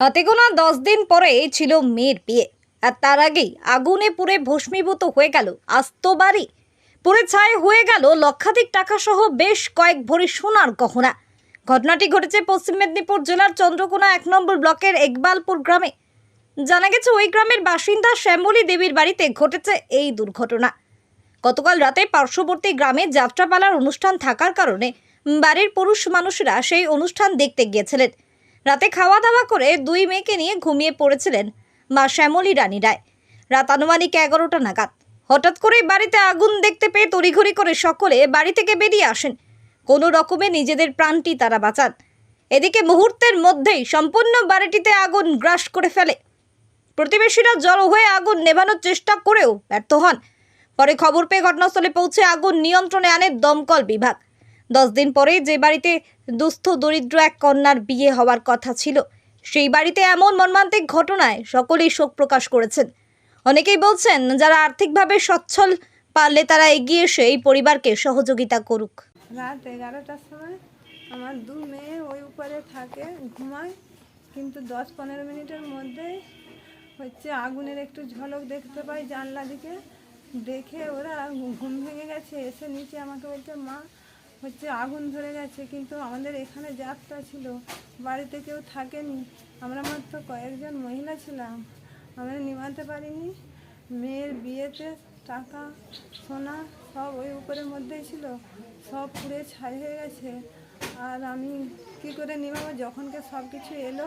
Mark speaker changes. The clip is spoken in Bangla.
Speaker 1: হাতে গোনা দশ দিন পরে ছিল মেয়ের বিয়ে। আর তার আগেই আগুনে পুড়ে ভস্মীভূত হয়ে গেল আস্ত বাড়ি। পুড়ে ছাই হয়ে গেল লক্ষাধিক টাকা সহ বেশ কয়েক ভরি সোনার গহনা। ঘটনাটি ঘটেছে পশ্চিম মেদিনীপুর জেলার চন্দ্রকোনা এক নম্বর ব্লকের একবালপুর গ্রামে। জানা গেছে ওই গ্রামের বাসিন্দা শ্যামলী দেবীর বাড়িতে ঘটেছে এই দুর্ঘটনা। গতকাল রাতে পার্শ্ববর্তী গ্রামে যাত্রাপালার অনুষ্ঠান থাকার কারণে বাড়ির পুরুষ মানুষরা সেই অনুষ্ঠান দেখতে গিয়েছিলেন। রাতে খাওয়া দাওয়া করে দুই মেয়েকে নিয়ে ঘুমিয়ে পড়েছিলেন মা শ্যামলী রানী রায়। রাত আনুমানিক এগারোটা নাগাদ। হঠাৎ করেই বাড়িতে আগুন দেখতে পেয়ে তড়িঘড়ি করে সকলে বাড়ি থেকে বেরিয়ে আসেন। কোনো রকমে নিজেদের প্রাণটি তারা বাঁচান। এদিকে মুহূর্তের মধ্যেই সম্পূর্ণ বাড়িটিতে আগুন গ্রাস করে ফেলে। প্রতিবেশীরা জড়ো হয়ে আগুন নেভানোর চেষ্টা করেও ব্যর্থ হন। পরে খবর পেয়ে ঘটনাস্থলে পৌঁছে আগুন নিয়ন্ত্রণে আনে দমকল বিভাগ। দশ দিন পরে যে বাড়িতে দুস্থ, দরিদ্র এক কন্যার বিয়ে হওয়ার কথা ছিল, সেই বাড়িতে এমন মর্মান্তিক ঘটনায় সকলেই শোক প্রকাশ করেছেন। অনেকেই বলছেন, যারা আর্থিকভাবে সচ্ছল পারলে তারা এগিয়ে এসে এই পরিবারকে সহযোগিতা করুক।
Speaker 2: রাত এগারোটার সময় আমার দু মেয়ে ওই উপরে থাকে, ঘুমায়, কিন্তু দশ পনেরো মিনিটের মধ্যেই হচ্ছে আগুনের একটু ঝলক দেখতে পাই জানলা দিকে। দেখে ওরা ঘুম ভেঙে গেছে, এসে নিচে আমাকে বলছে, মা হচ্ছে আগুন ধরে গেছে, কিন্তু আমাদের এখানে যাত্রা ছিল, বাড়িতে কেউ থাকেনি। আমরা মাত্র কয়েকজন মহিলা ছিলাম। আমরা নিমাতে পারিনি। মেয়ের বিয়েতে টাকা, সোনা সব ওই উপরের মধ্যেই ছিল। সব পুড়ে ছাই হয়ে গেছে। আর আমি কি করে নিমাবো যখনকে সব কিছু এলো